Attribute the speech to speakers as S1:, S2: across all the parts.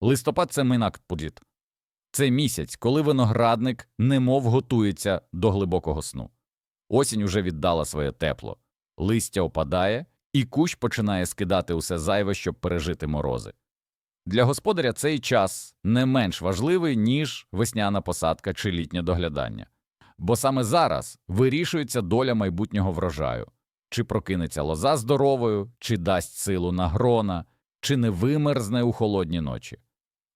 S1: Листопад це минакпудіт. Це місяць, коли виноградник немов готується до глибокого сну. Осінь уже віддала своє тепло, листя опадає, і кущ починає скидати усе зайве, щоб пережити морози. Для господаря цей час не менш важливий, ніж весняна посадка чи літнє доглядання. Бо саме зараз вирішується доля майбутнього врожаю чи прокинеться лоза здоровою, чи дасть силу на грона, чи не вимерзне у холодні ночі.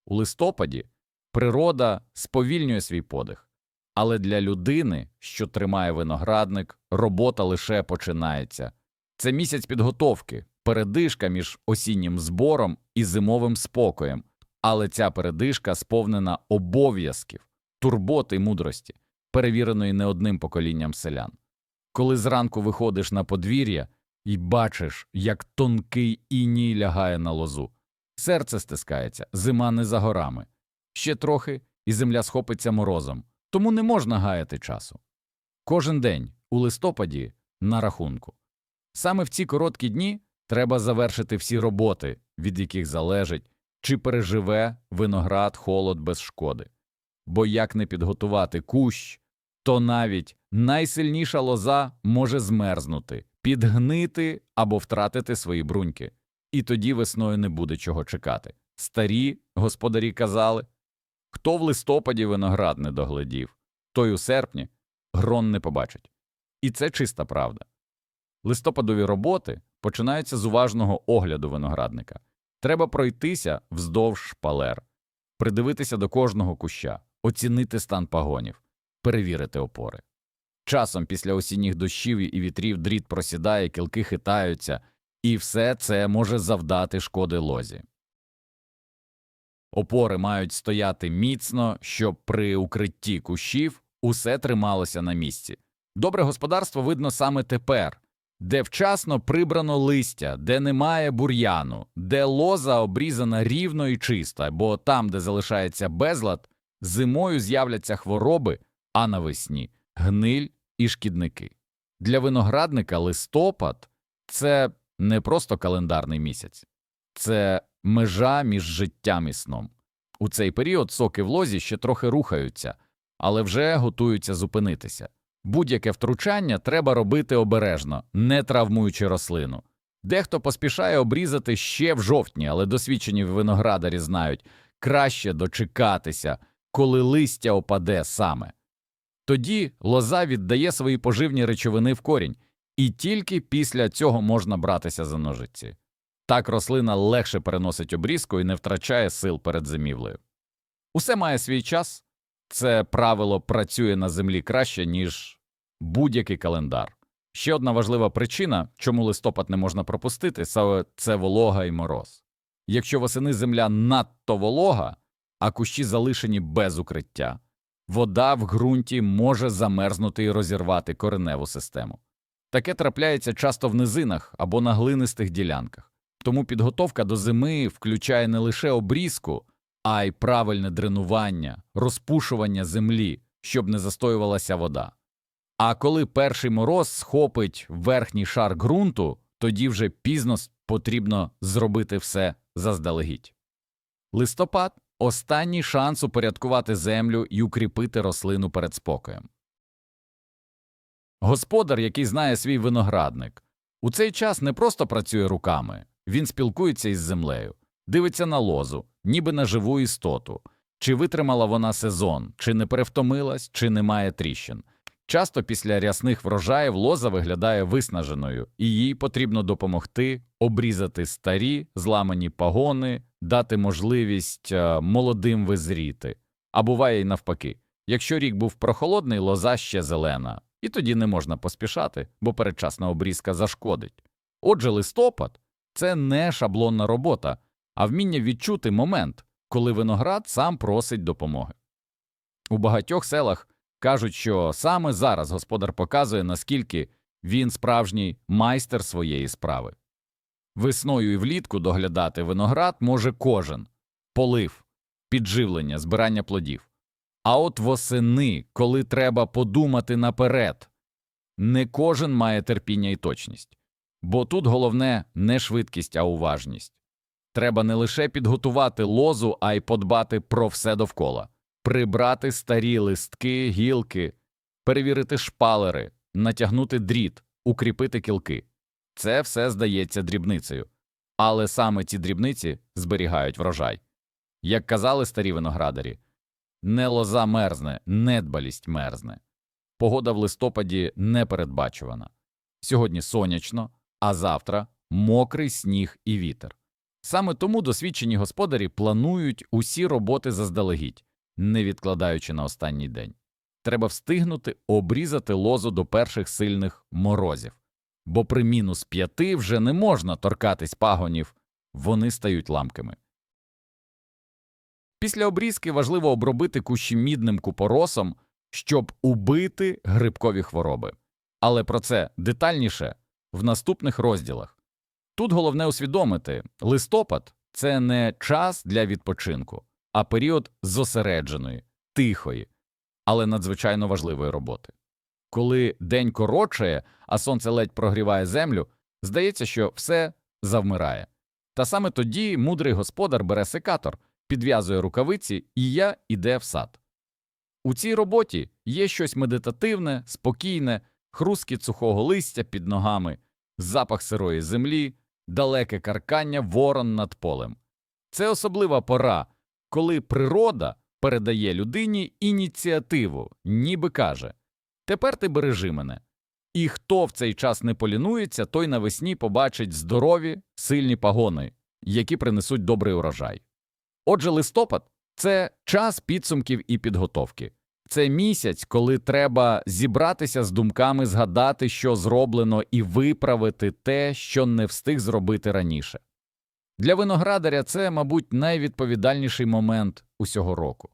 S1: У листопаді природа сповільнює свій подих, але для людини, що тримає виноградник, робота лише починається. Це місяць підготовки, передишка між осіннім збором і зимовим спокоєм, але ця передишка сповнена обов'язків, турботи й мудрості, перевіреної не одним поколінням селян. Коли зранку виходиш на подвір'я і бачиш, як тонкий іній лягає на лозу, серце стискається, зима не за горами. Ще трохи, і земля схопиться морозом, тому не можна гаяти часу. Кожен день у листопаді на рахунку. Саме в ці короткі дні треба завершити всі роботи, від яких залежить, чи переживе виноград холод без шкоди. Бо як не підготувати кущ, то навіть найсильніша лоза може змерзнути, підгнити або втратити свої бруньки, і тоді весною не буде чого чекати. Старі господарі казали хто в листопаді виноград не доглядів, той у серпні грон не побачить. І це чиста правда. Листопадові роботи починаються з уважного огляду виноградника. Треба пройтися вздовж шпалер, придивитися до кожного куща, оцінити стан пагонів, перевірити опори. Часом після осінніх дощів і вітрів дріт просідає, кілки хитаються, і все це може завдати шкоди лозі. Опори мають стояти міцно, щоб при укритті кущів усе трималося на місці. Добре господарство видно саме тепер, де вчасно прибрано листя, де немає бур'яну, де лоза обрізана рівно і чиста, бо там, де залишається безлад, зимою з'являться хвороби, а навесні гниль і шкідники. Для виноградника листопад це не просто календарний місяць, це межа між життям і сном. У цей період соки в лозі ще трохи рухаються, але вже готуються зупинитися. Будь-яке втручання треба робити обережно, не травмуючи рослину. Дехто поспішає обрізати ще в жовтні, але досвідчені виноградарі знають краще дочекатися, коли листя опаде саме. Тоді лоза віддає свої поживні речовини в корінь, і тільки після цього можна братися за ножиці. Так рослина легше переносить обрізку і не втрачає сил перед зимівлею. Усе має свій час, це правило працює на землі краще, ніж будь-який календар. Ще одна важлива причина, чому листопад не можна пропустити, це волога і мороз. Якщо восени земля надто волога, а кущі залишені без укриття, вода в ґрунті може замерзнути і розірвати кореневу систему. Таке трапляється часто в низинах або на глинистих ділянках. Тому підготовка до зими включає не лише обрізку, а й правильне дренування, розпушування землі, щоб не застоювалася вода. А коли перший мороз схопить верхній шар ґрунту, тоді вже пізно потрібно зробити все заздалегідь. Листопад останній шанс упорядкувати землю і укріпити рослину перед спокоєм. Господар, який знає свій виноградник, у цей час не просто працює руками, він спілкується із землею, дивиться на лозу, ніби на живу істоту, чи витримала вона сезон, чи не перевтомилась, чи немає тріщин. Часто після рясних врожаїв лоза виглядає виснаженою, і їй потрібно допомогти обрізати старі, зламані пагони, дати можливість е, молодим визріти. А буває й навпаки. Якщо рік був прохолодний, лоза ще зелена, і тоді не можна поспішати, бо передчасна обрізка зашкодить. Отже, листопад це не шаблонна робота, а вміння відчути момент, коли виноград сам просить допомоги. У багатьох селах кажуть, що саме зараз господар показує, наскільки він справжній майстер своєї справи. Весною і влітку доглядати виноград може кожен полив, підживлення, збирання плодів. А от восени, коли треба подумати наперед, не кожен має терпіння і точність. Бо тут головне не швидкість, а уважність. Треба не лише підготувати лозу, а й подбати про все довкола, прибрати старі листки, гілки, перевірити шпалери, натягнути дріт, укріпити кілки. Це все здається дрібницею. Але саме ці дрібниці зберігають врожай. Як казали старі виноградарі, не лоза мерзне, недбалість мерзне. Погода в листопаді непередбачувана. Сьогодні сонячно, а завтра мокрий сніг і вітер. Саме тому досвідчені господарі планують усі роботи заздалегідь, не відкладаючи на останній день. Треба встигнути обрізати лозу до перших сильних морозів, бо при мінус п'яти вже не можна торкатись пагонів, вони стають ламкими. Після обрізки важливо обробити кущі мідним купоросом, щоб убити грибкові хвороби. Але про це детальніше в наступних розділах. Тут головне усвідомити листопад це не час для відпочинку, а період зосередженої, тихої, але надзвичайно важливої роботи. Коли день коротшає, а сонце ледь прогріває землю, здається, що все завмирає. Та саме тоді мудрий господар бере секатор, підв'язує рукавиці, і я іде в сад. У цій роботі є щось медитативне, спокійне, хрускіт сухого листя під ногами, запах сирої землі, далеке каркання ворон над полем. Це особлива пора, коли природа передає людині ініціативу, ніби каже Тепер ти бережи мене. І хто в цей час не полінується, той навесні побачить здорові, сильні пагони, які принесуть добрий урожай. Отже, листопад це час підсумків і підготовки. Це місяць, коли треба зібратися з думками, згадати, що зроблено, і виправити те, що не встиг зробити раніше. Для виноградаря це, мабуть, найвідповідальніший момент усього року.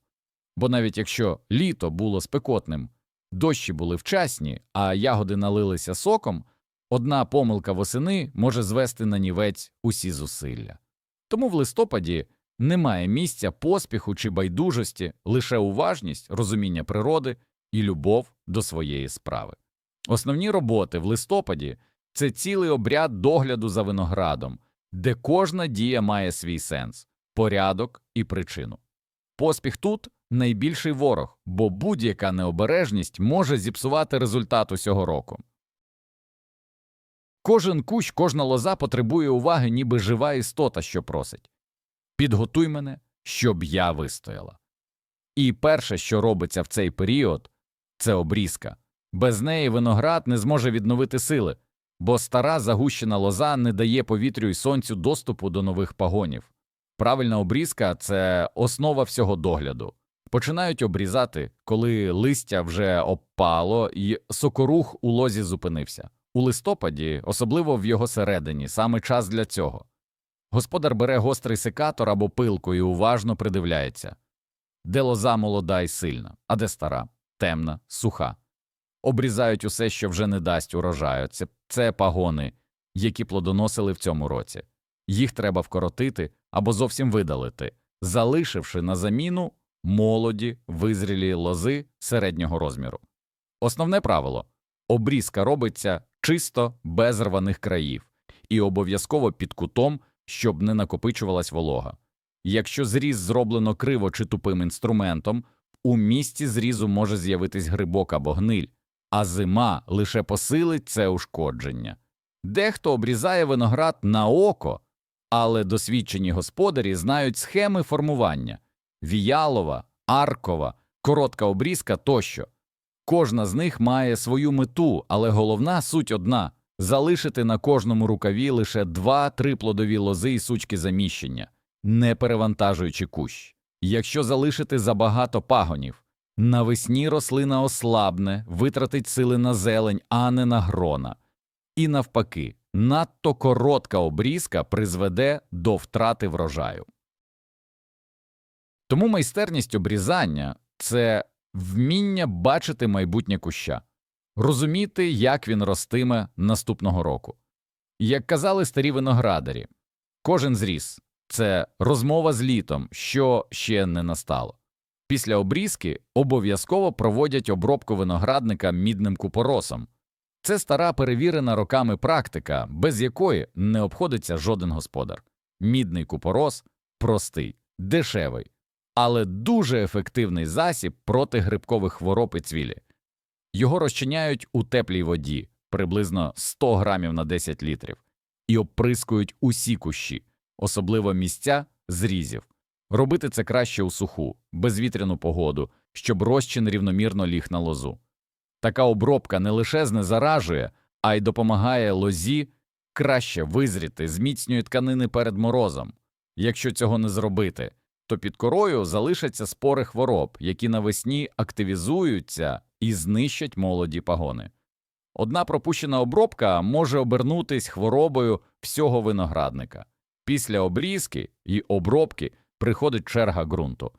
S1: Бо навіть якщо літо було спекотним, дощі були вчасні, а ягоди налилися соком, одна помилка восени може звести на нівець усі зусилля. Тому в листопаді немає місця поспіху чи байдужості, лише уважність, розуміння природи і любов до своєї справи. Основні роботи в листопаді це цілий обряд догляду за виноградом, де кожна дія має свій сенс, порядок і причину. Поспіх тут найбільший ворог, бо будь-яка необережність може зіпсувати результат усього року. Кожен кущ, кожна лоза потребує уваги, ніби жива істота, що просить підготуй мене, щоб я вистояла. І перше, що робиться в цей період, це обрізка. Без неї виноград не зможе відновити сили, бо стара загущена лоза не дає повітрю і сонцю доступу до нових пагонів. Правильна обрізка це основа всього догляду. Починають обрізати, коли листя вже опало і сокорух у лозі зупинився. У листопаді, особливо в його середині, саме час для цього. Господар бере гострий секатор або пилку і уважно придивляється, де лоза молода і сильна, а де стара, темна, суха. Обрізають усе, що вже не дасть урожаю. Це, це пагони, які плодоносили в цьому році. Їх треба вкоротити або зовсім видалити, залишивши на заміну молоді, визрілі лози середнього розміру. Основне правило обрізка робиться чисто без рваних країв і обов'язково під кутом щоб не накопичувалась волога. Якщо зріз зроблено криво чи тупим інструментом, у місці зрізу може з'явитись грибок або гниль, а зима лише посилить це ушкодження. Дехто обрізає виноград на око, але досвідчені господарі знають схеми формування віялова, аркова, коротка обрізка тощо. Кожна з них має свою мету, але головна суть одна залишити на кожному рукаві лише два-три плодові лози і сучки заміщення, не перевантажуючи кущ. Якщо залишити забагато пагонів, навесні рослина ослабне, витратить сили на зелень, а не на грона. І навпаки, надто коротка обрізка призведе до втрати врожаю. Тому майстерність обрізання це вміння бачити майбутнє куща розуміти, як він ростиме наступного року. Як казали старі виноградарі, кожен зріс це розмова з літом, що ще не настало. Після обрізки обов'язково проводять обробку виноградника мідним купоросом. Це стара перевірена роками практика, без якої не обходиться жоден господар. Мідний купорос простий, дешевий, але дуже ефективний засіб проти грибкових хвороб і цвілі. Його розчиняють у теплій воді приблизно 100 грамів на 10 літрів і оприскують усі кущі, особливо місця зрізів. Робити це краще у суху, безвітряну погоду, щоб розчин рівномірно ліг на лозу. Така обробка не лише знезаражує, а й допомагає лозі краще визріти, зміцнює тканини перед морозом. Якщо цього не зробити, то під корою залишаться спори хвороб, які навесні активізуються і знищать молоді пагони. Одна пропущена обробка може обернутись хворобою всього виноградника. Після обрізки і обробки приходить черга ґрунту.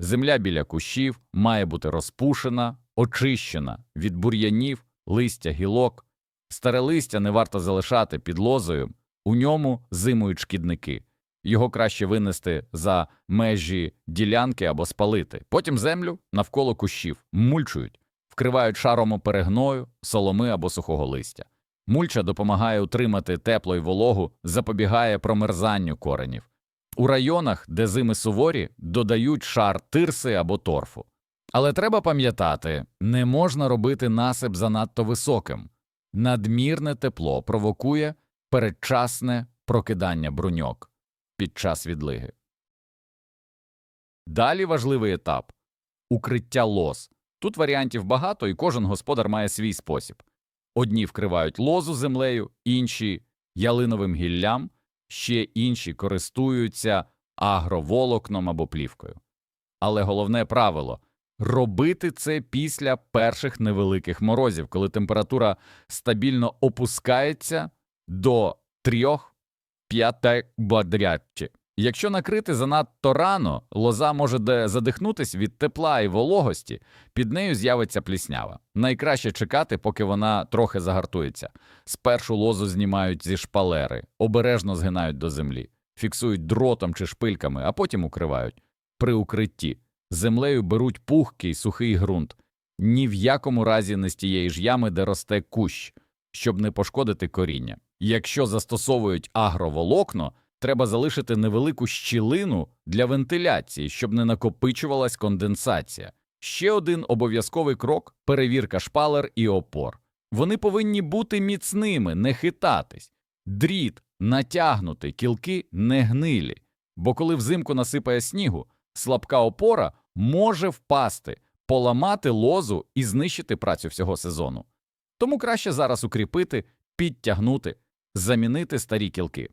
S1: Земля біля кущів має бути розпушена, очищена від бур'янів, листя, гілок. Старе листя не варто залишати під лозою, у ньому зимують шкідники. Його краще винести за межі ділянки або спалити. Потім землю навколо кущів мульчують, вкривають шаром перегною, соломи або сухого листя. Мульча допомагає утримати тепло й вологу, запобігає промерзанню коренів. У районах, де зими суворі, додають шар тирси або торфу. Але треба пам'ятати, не можна робити насип занадто високим. Надмірне тепло провокує передчасне прокидання бруньок під час відлиги. Далі важливий етап укриття лоз. Тут варіантів багато, і кожен господар має свій спосіб. Одні вкривають лозу землею, інші ялиновим гіллям, ще інші користуються агроволокном або плівкою. Але головне правило робити це після перших невеликих морозів, коли температура стабільно опускається до 3-5. Якщо накрити занадто рано, лоза може задихнутись від тепла і вологості, під нею з'явиться пліснява. Найкраще чекати, поки вона трохи загартується. Спершу лозу знімають зі шпалери, обережно згинають до землі, фіксують дротом чи шпильками, а потім укривають. При укритті землею беруть пухкий сухий ґрунт, ні в якому разі не з тієї ж ями, де росте кущ, щоб не пошкодити коріння. Якщо застосовують агроволокно, треба залишити невелику щілину для вентиляції, щоб не накопичувалась конденсація. Ще один обов'язковий крок перевірка шпалер і опор. Вони повинні бути міцними, не хитатись. Дріт натягнутий, кілки не гнилі, бо коли взимку насипає снігу, слабка опора може впасти, поламати лозу і знищити працю всього сезону. Тому краще зараз укріпити, підтягнути, замінити старі кілки.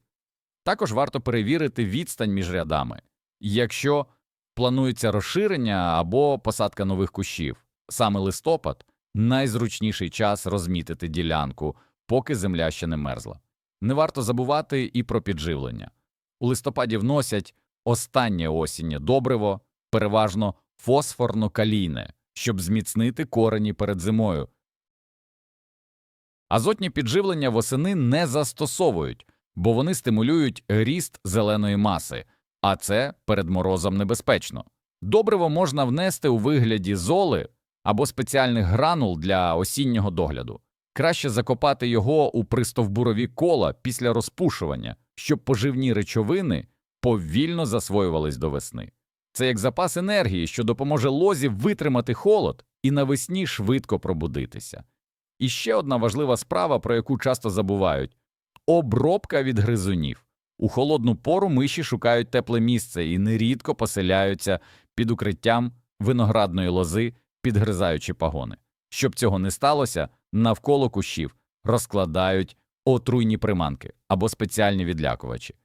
S1: Також варто перевірити відстань між рядами. Якщо планується розширення або посадка нових кущів, саме листопад найзручніший час розмітити ділянку, поки земля ще не мерзла. Не варто забувати і про підживлення. У листопаді вносять останнє осіннє добриво, переважно фосфорно-калійне, щоб зміцнити корені перед зимою. Азотні підживлення восени не застосовують, бо вони стимулюють ріст зеленої маси, а це перед морозом небезпечно. Добриво можна внести у вигляді золи або спеціальних гранул для осіннього догляду. Краще закопати його у пристовбурові кола після розпушування, щоб поживні речовини повільно засвоювались до весни. Це як запас енергії, що допоможе лозі витримати холод і навесні швидко пробудитися. І ще одна важлива справа, про яку часто забувають обробка від гризунів. У холодну пору миші шукають тепле місце і нерідко поселяються під укриттям виноградної лози, підгризаючи пагони. Щоб цього не сталося, навколо кущів розкладають отруйні приманки або спеціальні відлякувачі.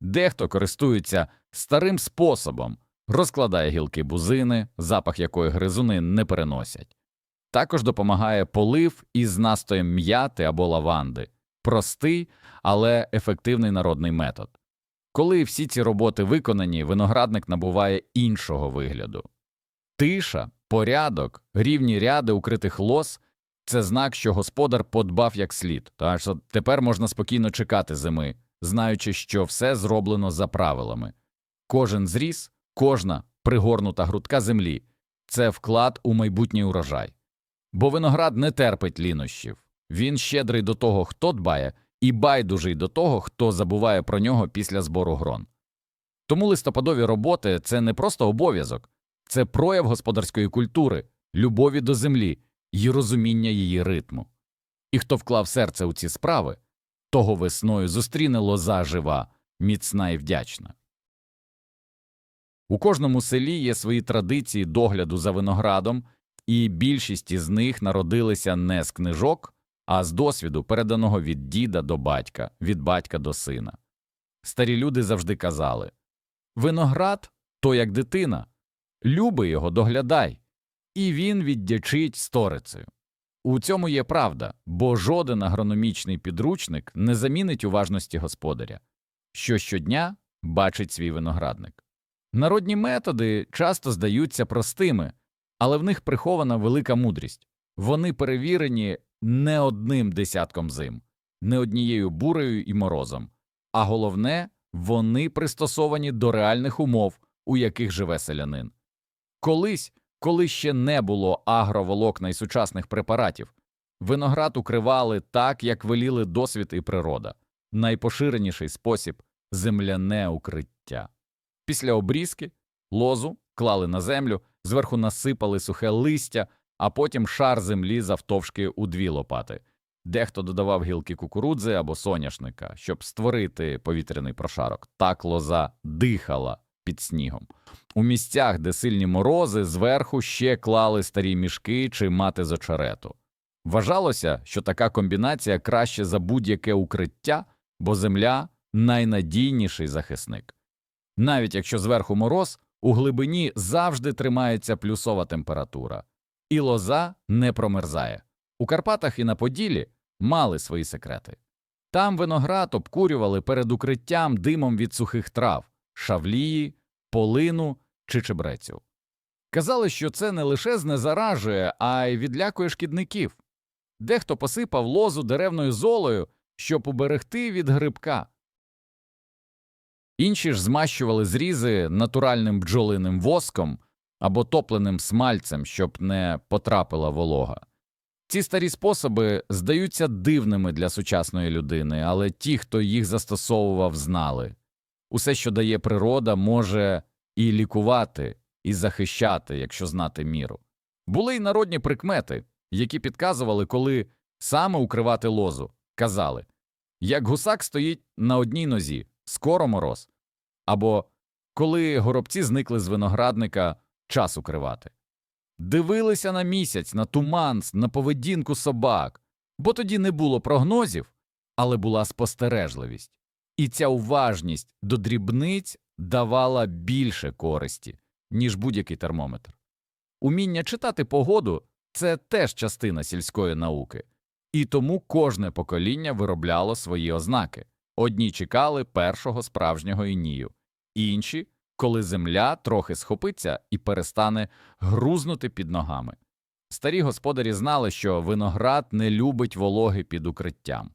S1: Дехто користується старим способом, розкладає гілки бузини, запах якої гризуни не переносять. Також допомагає полив із настоєм м'яти або лаванди простий, але ефективний народний метод. Коли всі ці роботи виконані, виноградник набуває іншого вигляду. Тиша, порядок, рівні ряди укритих лос це знак, що господар подбав як слід, тож тепер можна спокійно чекати зими, знаючи, що все зроблено за правилами. Кожен зріз, кожна пригорнута грудка землі це вклад у майбутній урожай. Бо виноград не терпить лінощів. Він щедрий до того, хто дбає, і байдужий до того, хто забуває про нього після збору грон. Тому листопадові роботи це не просто обов'язок, це прояв господарської культури, любові до землі і розуміння її ритму. І хто вклав серце у ці справи, того весною зустріне лоза жива, міцна і вдячна. У кожному селі є свої традиції догляду за виноградом, і більшість із них народилися не з книжок, а з досвіду, переданого від діда до батька, від батька до сина. Старі люди завжди казали Виноград то як дитина, люби його, доглядай, і він віддячить сторицею. У цьому є правда, бо жоден агрономічний підручник не замінить уважності господаря, що щодня бачить свій виноградник. Народні методи часто здаються простими, але в них прихована велика мудрість. Вони перевірені не одним десятком зим, не однією бурею і морозом, а головне, вони пристосовані до реальних умов, у яких живе селянин. Колись, коли ще не було агроволокна і сучасних препаратів, виноград укривали так, як веліли досвід і природа, найпоширеніший спосіб земляне укриття. Після обрізки лозу клали на землю, зверху насипали сухе листя, а потім шар землі завтовшки у дві лопати. Дехто додавав гілки кукурудзи або соняшника, щоб створити повітряний прошарок. Так лоза дихала під снігом. У місцях, де сильні морози, зверху ще клали старі мішки чи мати з очерету. Вважалося, що така комбінація краще за будь-яке укриття, бо земля найнадійніший захисник. Навіть якщо зверху мороз, у глибині завжди тримається плюсова температура, і лоза не промерзає. У Карпатах і на Поділі мали свої секрети. Там виноград обкурювали перед укриттям димом від сухих трав, шавлії, полину чи чебрецю. Казали, що це не лише знезаражує, а й відлякує шкідників. Дехто посипав лозу деревною золою, щоб уберегти від грибка. Інші ж змащували зрізи натуральним бджолиним воском або топленим смальцем, щоб не потрапила волога. Ці старі способи здаються дивними для сучасної людини, але ті, хто їх застосовував, знали усе, що дає природа, може і лікувати, і захищати, якщо знати міру. Були й народні прикмети, які підказували, коли саме укривати лозу. Казали як гусак стоїть на одній нозі, скоро мороз, або коли горобці зникли з виноградника, час укривати. Дивилися на місяць, на туман, на поведінку собак, бо тоді не було прогнозів, але була спостережливість. І ця уважність до дрібниць давала більше користі, ніж будь-який термометр. Уміння читати погоду це теж частина сільської науки, і тому кожне покоління виробляло свої ознаки одні чекали першого справжнього інію, інші коли земля трохи схопиться і перестане грузнути під ногами. Старі господарі знали, що виноград не любить вологи під укриттям,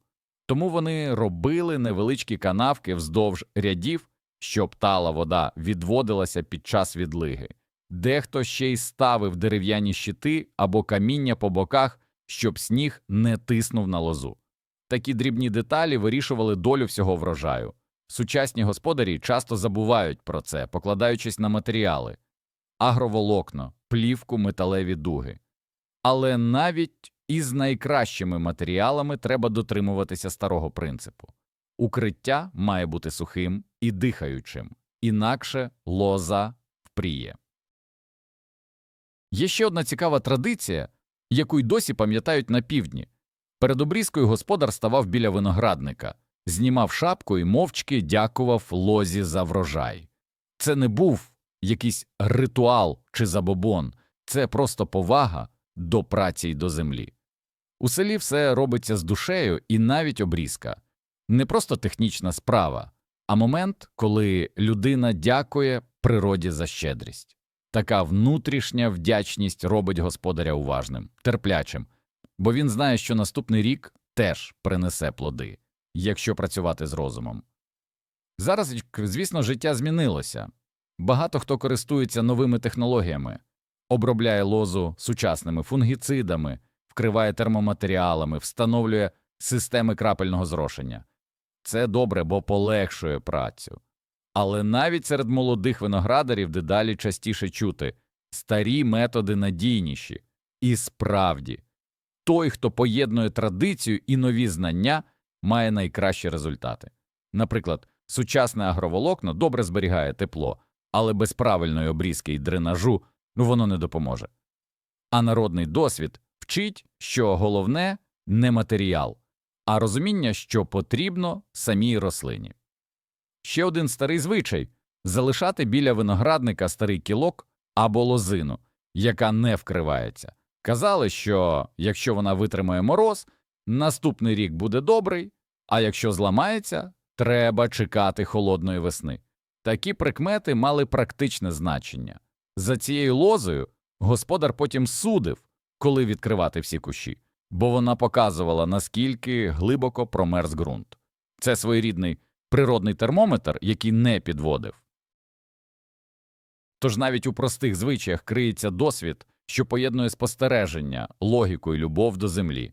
S1: тому вони робили невеличкі канавки вздовж рядів, щоб тала вода відводилася під час відлиги. Дехто ще й ставив дерев'яні щити або каміння по боках, щоб сніг не тиснув на лозу. Такі дрібні деталі вирішували долю всього врожаю. Сучасні господарі часто забувають про це, покладаючись на матеріали агроволокно, плівку, металеві дуги. Але навіть із найкращими матеріалами треба дотримуватися старого принципу укриття має бути сухим і дихаючим, інакше лоза впріє. Є ще одна цікава традиція, яку й досі пам'ятають на півдні. Перед обрізкою господар ставав біля виноградника знімав шапку і мовчки дякував лозі за врожай. Це не був якийсь ритуал чи забобон, це просто повага до праці й до землі. У селі все робиться з душею і навіть обрізка не просто технічна справа, а момент, коли людина дякує природі за щедрість. Така внутрішня вдячність робить господаря уважним, терплячим, бо він знає, що наступний рік теж принесе плоди якщо працювати з розумом. Зараз, звісно, життя змінилося. Багато хто користується новими технологіями, обробляє лозу сучасними фунгіцидами, вкриває термоматеріалами, встановлює системи крапельного зрошення. Це добре, бо полегшує працю. Але навіть серед молодих виноградарів дедалі частіше чути старі методи надійніші. І справді, той, хто поєднує традицію і нові знання, має найкращі результати. Наприклад, сучасне агроволокно добре зберігає тепло, але без правильної обрізки і дренажу ну, воно не допоможе. А народний досвід вчить, що головне не матеріал, а розуміння, що потрібно самій рослині. Ще один старий звичай залишати біля виноградника старий кілок або лозину, яка не вкривається. Казали, що якщо вона витримає мороз, наступний рік буде добрий, а якщо зламається, треба чекати холодної весни. Такі прикмети мали практичне значення. За цією лозою господар потім судив, коли відкривати всі кущі, бо вона показувала, наскільки глибоко промерз ґрунт. Це своєрідний природний термометр, який не підводив. Тож навіть у простих звичаях криється досвід, що поєднує спостереження, логіку і любов до землі.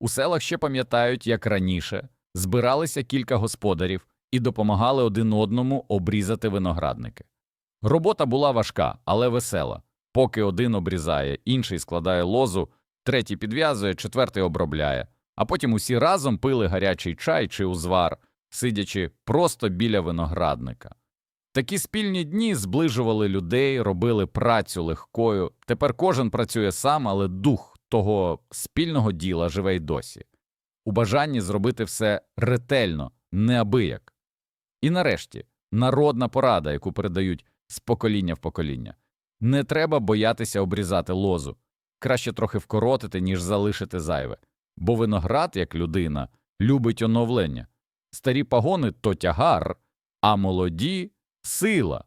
S1: У селах ще пам'ятають, як раніше збиралися кілька господарів і допомагали один одному обрізати виноградники. Робота була важка, але весела. Поки один обрізає, інший складає лозу, третій підв'язує, четвертий обробляє, а потім усі разом пили гарячий чай чи узвар, сидячи просто біля виноградника. Такі спільні дні зближували людей, робили працю легкою. Тепер кожен працює сам, але дух того спільного діла живе й досі. У бажанні зробити все ретельно, неабияк. І нарешті народна порада, яку передають з покоління в покоління. Не треба боятися обрізати лозу. Краще трохи вкоротити, ніж залишити зайве. Бо виноград, як людина, любить оновлення. Старі пагони то тягар, а молоді сила.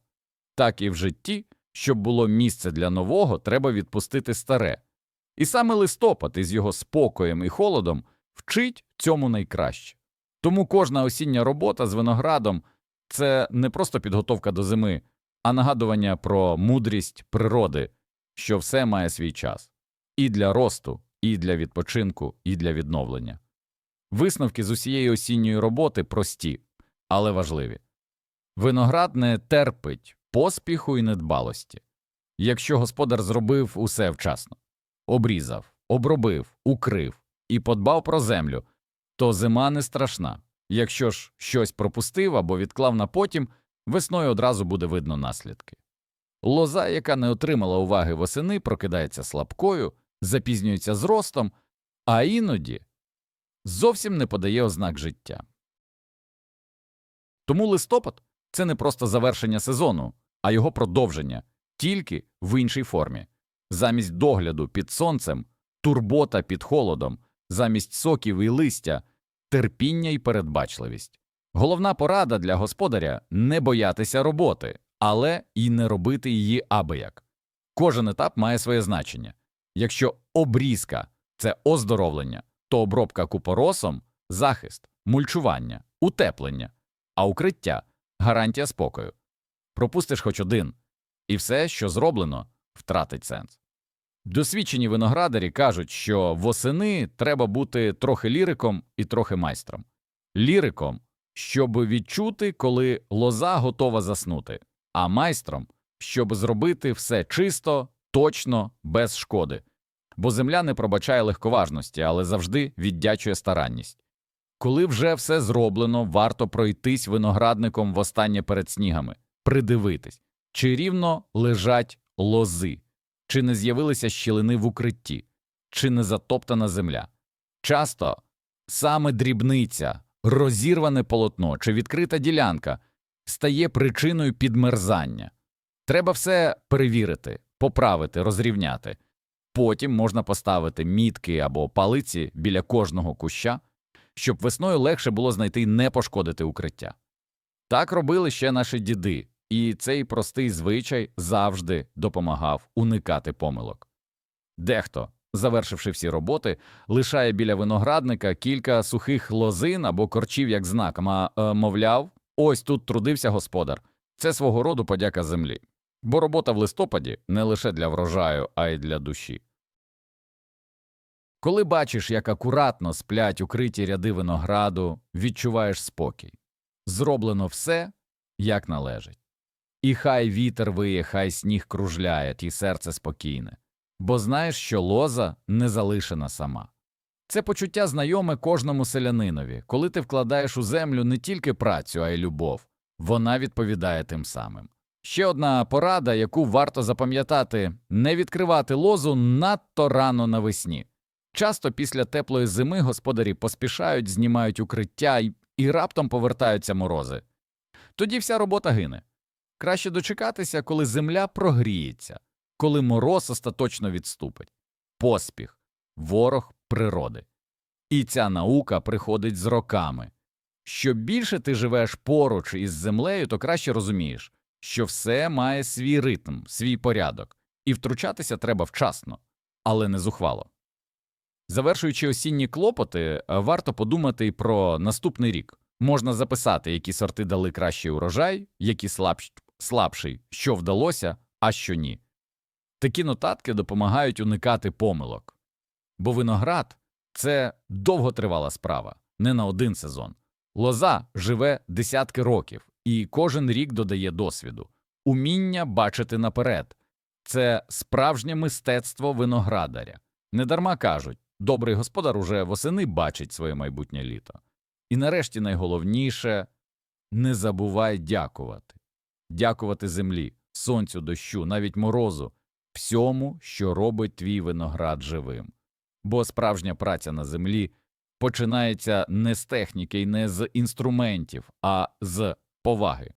S1: Так і в житті, щоб було місце для нового, треба відпустити старе. І саме листопад із його спокоєм і холодом вчить цьому найкраще. Тому кожна осіння робота з виноградом це не просто підготовка до зими, а нагадування про мудрість природи, що все має свій час і для росту, і для відпочинку, і для відновлення. Висновки з усієї осінньої роботи прості, але важливі. Виноград не терпить поспіху і недбалості. Якщо господар зробив усе вчасно, обрізав, обробив, укрив і подбав про землю, то зима не страшна. Якщо ж щось пропустив або відклав на потім, весною одразу буде видно наслідки. Лоза, яка не отримала уваги восени, прокидається слабкою, запізнюється з ростом, а іноді зовсім не подає ознак життя. Тому листопад це не просто завершення сезону, а його продовження, тільки в іншій формі. Замість догляду під сонцем, турбота під холодом, замість соків і листя, терпіння і передбачливість. Головна порада для господаря не боятися роботи, але і не робити її абияк. Кожен етап має своє значення. Якщо обрізка це оздоровлення, то обробка купоросом захист, мульчування, утеплення, а укриття гарантія спокою. Пропустиш хоч один, і все, що зроблено, втратить сенс. Досвідчені виноградарі кажуть, що восени треба бути трохи ліриком і трохи майстром. Ліриком, щоб відчути, коли лоза готова заснути, а майстром, щоб зробити все чисто, точно, без шкоди. Бо земля не пробачає легковажності, але завжди віддячує старанність. Коли вже все зроблено, варто пройтись виноградником востаннє перед снігами, придивитись, чи рівно лежать лози, чи не з'явилися щілини в укритті, чи не затоптана земля. Часто саме дрібниця, розірване полотно чи відкрита ділянка стає причиною підмерзання. Треба все перевірити, поправити, розрівняти. Потім можна поставити мітки або палиці біля кожного куща, щоб весною легше було знайти не пошкодити укриття. Так робили ще наші діди, і цей простий звичай завжди допомагав уникати помилок. Дехто, завершивши всі роботи, лишає біля виноградника кілька сухих лозин або корчів як знак, а е, мовляв, ось тут трудився господар. Це свого роду подяка землі. Бо робота в листопаді не лише для врожаю, а й для душі. Коли бачиш, як акуратно сплять укриті ряди винограду, відчуваєш спокій. Зроблено все, як належить. І хай вітер виє, хай сніг кружляє, і серце спокійне, бо знаєш, що лоза не залишена сама. Це почуття знайоме кожному селянинові, коли ти вкладаєш у землю не тільки працю, а й любов, вона відповідає тим самим. Ще одна порада, яку варто запам'ятати не відкривати лозу надто рано навесні. Часто після теплої зими господарі поспішають, знімають укриття і, раптом повертаються морози. Тоді вся робота гине. Краще дочекатися, коли земля прогріється, коли мороз остаточно відступить. Поспіх ворог природи. І ця наука приходить з роками. Що більше ти живеш поруч із землею, то краще розумієш, що все має свій ритм, свій порядок, і втручатися треба вчасно, але не зухвало. Завершуючи осінні клопоти, е, варто подумати про наступний рік. Можна записати, які сорти дали кращий урожай, які слабш... слабший, що вдалося, а що ні. Такі нотатки допомагають уникати помилок. Бо виноград це довготривала справа, не на один сезон. Лоза живе десятки років, і кожен рік додає досвіду. Уміння бачити наперед це справжнє мистецтво виноградаря. Недарма кажуть, добрий господар уже восени бачить своє майбутнє літо. І нарешті найголовніше не забувай дякувати. Дякувати землі, сонцю, дощу, навіть морозу, всьому, що робить твій виноград живим. Бо справжня праця на землі починається не з техніки і не з інструментів, а з поваги.